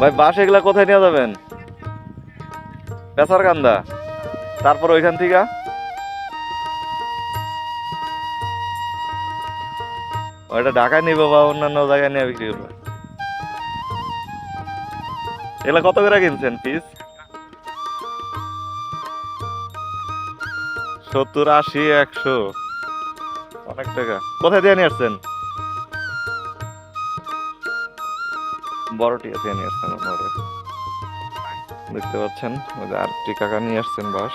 ভাই বাস এগুলা কোথায় নিয়ে যাবেন? পেশার কান্দা। তারপর ওইখান থেকে? ওইটা ঢাকায় নিবো বা অন্যান্য জায়গায় নিয়ে বিক্রি করব? এগুলা কত করে কিনছেন পিস সত্তর, আশি, একশো। অনেক টাকা। কোথায় দিয়ে নিয়ে আসছেন? বড়টি দিয়ে নিয়ে আসছেন ওনারা। দেখতে পাচ্ছেন, ওই যে আরেকটি কাকা নিয়ে আসছেন বাস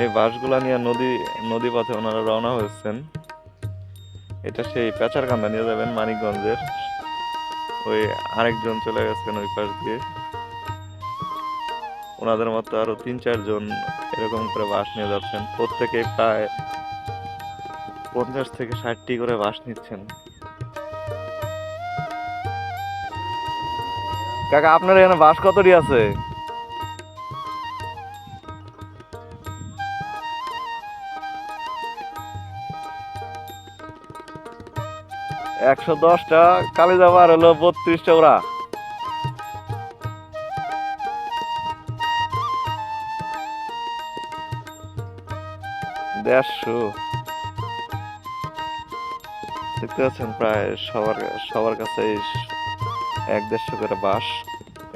এই বাসগুলা নিয়ে নদী নদী পথে ওনারা রওনা হয়েছেন। এটা সেই পেঁচার কান্দা নিয়ে যাবেন মানিকগঞ্জের। ওই আরেকজন চলে গেছেন ওই পাশ দিয়ে। ওনাদের মতো আরও তিন চারজন এরকম করে বাস নিয়ে যাচ্ছেন। প্রত্যেকে প্রায় পঞ্চাশ থেকে ষাটটি করে বাস নিচ্ছেন। কাকা, আপনার এখানে বাস কতটি আছে? একশো দশটা কালি যাবার হলো বত্রিশটা ওরা দেড়শো। দেখতে পাচ্ছেন প্রায় সবার সবার কাছে এক দেড়শো করে বাস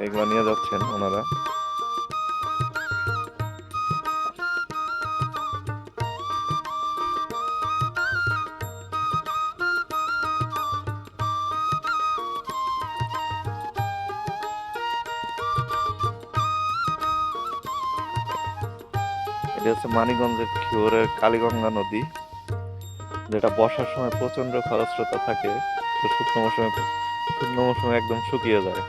এগুলো নিয়ে যাচ্ছেন ওনারা। এটা হচ্ছে মানিকগঞ্জের খিওরের কালীগঙ্গা নদী, যেটা বর্ষার সময় প্রচণ্ড খরস্রোতা থাকে, তো শুকনো মৌসুমে শুকনো মৌসুমে একদম শুকিয়ে যায়।